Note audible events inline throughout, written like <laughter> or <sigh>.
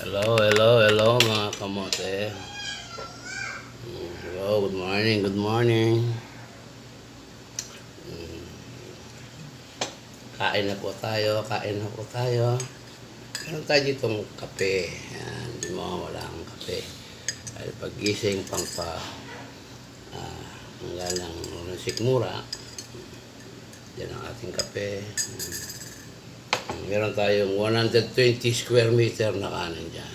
Hello, hello, hello mga kamote. Hello, good morning, good morning. Mm. Kain na po tayo, kain na po tayo. Meron tayo ditong kape. Yan, hindi mo wala ang kape. Ay pagising pang pa ah, hanggang ng sikmura. Yan ang ating kape. Mm. Meron tayong 120 square meter na kanan dyan.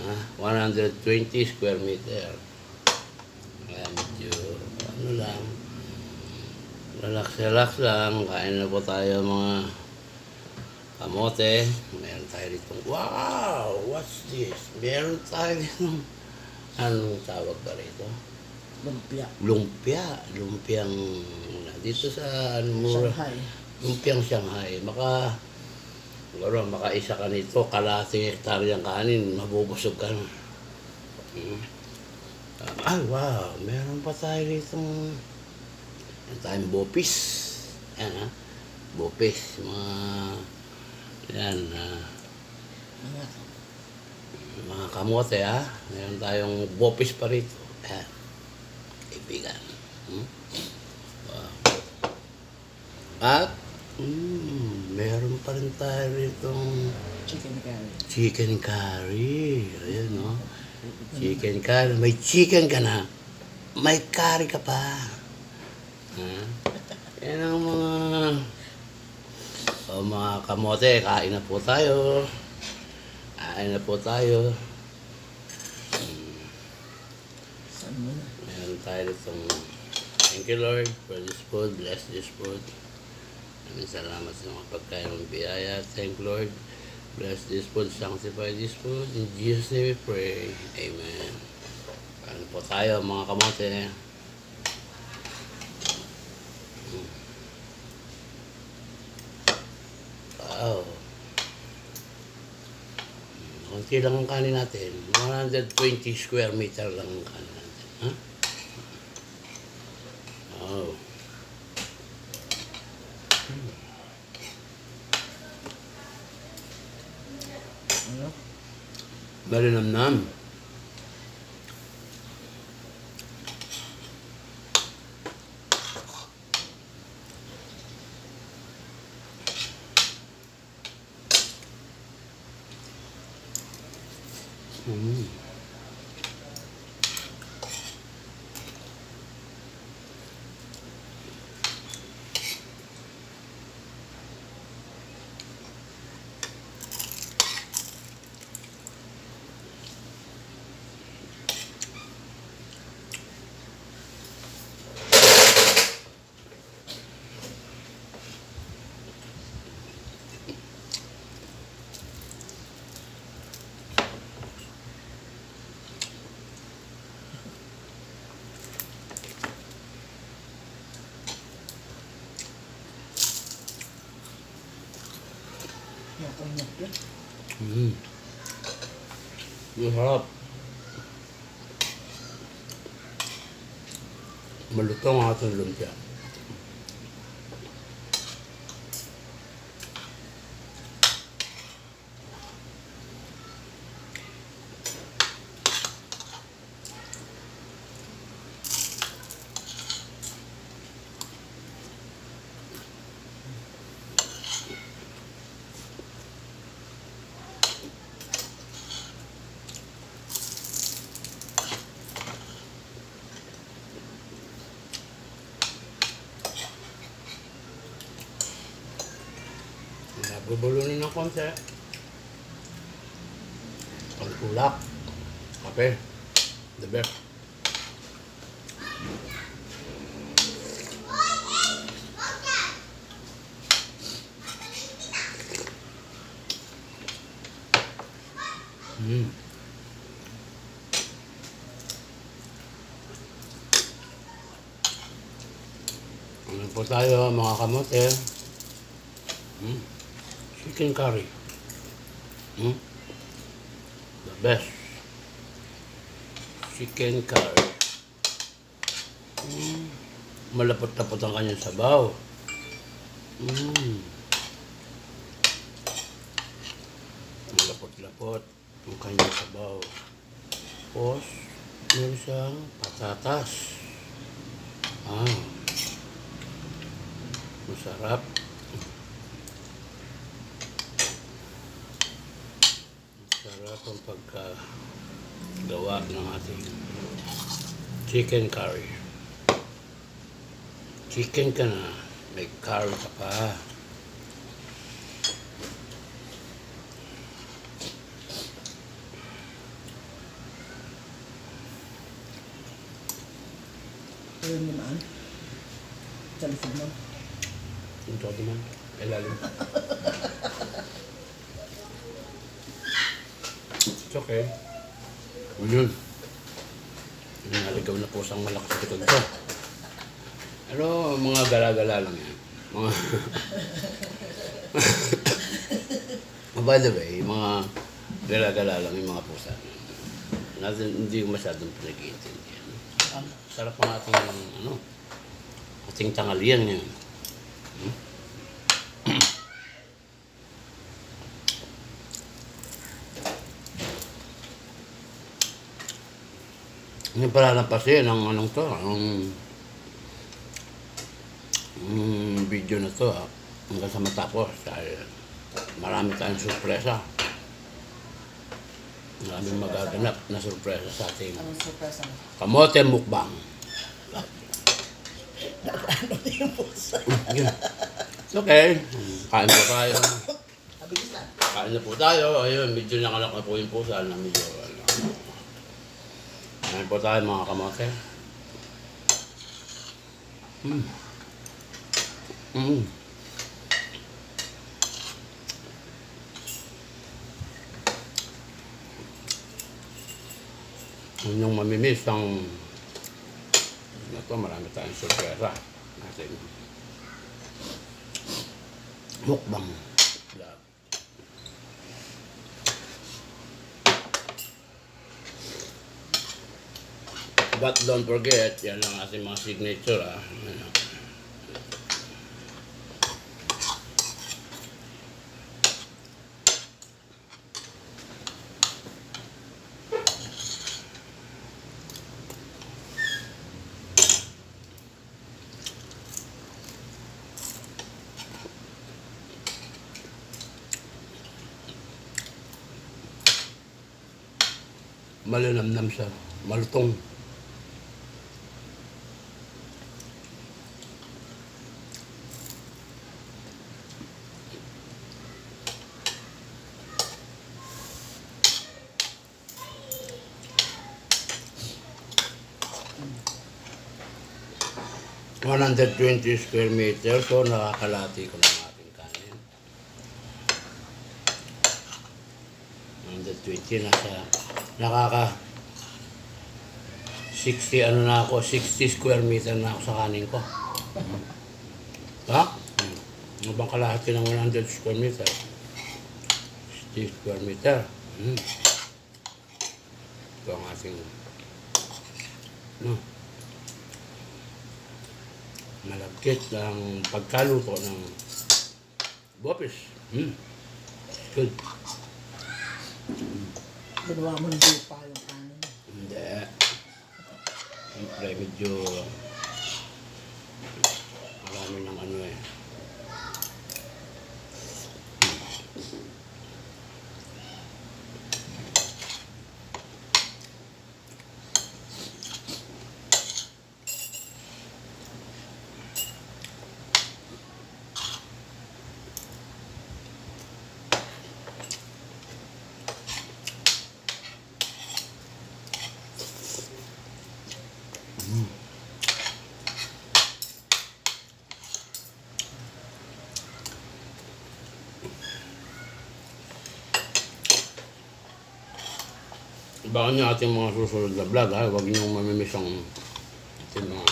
Ah, 120 square meter. Kaya medyo, ano lang, relax-relax lang. Kain na po tayo mga kamote. Meron tayo dito, wow, what's this? Meron tayo dito, anong tawag ba rito? Lumpia. Lumpia. Lumpiang, dito sa, ano. Shanghai. Lumpiang Shanghai, maka siguro makaisa ka nito, kalating hektaryang kanin, mabubusog ka na. Hmm. Ay, wow, meron pa tayo dito. Meron tayong bopis. Yan ha, bopis, mga, yan, ah, Mga kamote ha. Meron tayong bopis pa rito. Yan, kaibigan. Hmm? Wow. At, mm, meron pa rin tayo ritong chicken curry. chicken curry. Ayan, no? Chicken curry. May chicken ka na. May curry ka pa. Ha? Yan ang mga... O mga kamote, kain na po tayo. Kain na po tayo. Na? Meron tayo itong Thank you Lord for this food. Bless this food. Maraming salamat sa mga pagkain ng biyaya. Thank Lord. Bless this food. Sanctify this food. In Jesus' name we pray. Amen. Ano po tayo mga kamote. Wow. Kunti lang ang kanin natin. 120 square meter lang ang kanin natin. Ha? Oh. Ano? Malinamnam. Mm. Nakunyak yun. Mm. Masarap. Malutong ang ating lumpia. Nabubulunin ng konti. Ang tulak. Kape. The best. Mm. Ano po tayo mga kamote? Chicken curry. Hmm? The best. Chicken curry. Mm. Malapot-lapot ang kanyang sabaw. Mm. Malapot-lapot. ang kanyang sabaw. Tapos, meron siyang patatas. Ah, masarap. Masarap ang pagkagawa ng ating chicken curry. Chicken ka na, may curry ka pa. Ayun naman. Sa likod mo. Ito naman, ilalim. <laughs> It's okay. Yun. Yung naligaw na pusang malakas likod ko. Pero mga gala-gala lang yan. Mga... <laughs> By the way, mga gala-gala lang yung mga pusa. Natin, hindi ko masyadong pinag-iintindihan. Sarap ng ating, ano, ating tangalian yan. Hindi pala napasin ang anong to, ang mm, video na to ah, hanggang sa matapos dahil marami tayong sorpresa. Maraming magaganap na sorpresa sa ating Anong surprise mo? kamote mukbang. Ano yung pusa? Yun. It's okay. Kain po tayo. Mabilis lang. Kain na po tayo. Ayun, medyo nakalak na po yung pusa na medyo ano. Kain po tayo mga kamote. Mm. Mm. Yun yung mamimiss ang ito, marami tayong sorpresa natin. Mukbang vlog. But don't forget, yan ang ating mga signature ah. Malinamnam siya. Malutong. One hundred twenty square meters, so nakakalati ko ng ating kanin. 120 nasa nakaka 60 ano na ako 60 square meter na ako sa kanin ko ha? Hmm. ano bang kalahati ng 100 square meter 60 square meter hmm. ito ang ating no malagkit ng pagkaluto ng bopis hmm. good Ginawa mo ng lupa yung kanin. Hindi. Siyempre, medyo marami ng ano eh. Ibakan niyo ating mga susunod na vlog ha. Huwag niyong mamimiss ang ating mga,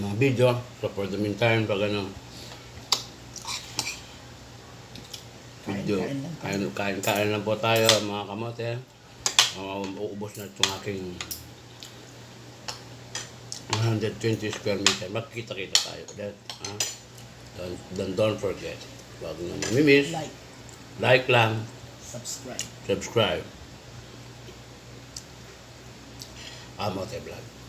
mga video. So for the meantime, pag ano, video, Kain-kain lang. kain, kain, kain lang po tayo mga kamote. Uh, uubos na itong aking 120 square meter. Magkita-kita tayo ulit. Ha? Don't, don't, don't forget. Huwag niyong mamimiss. Like. Like lang, Subscribe. subscribe. Amo Vlog.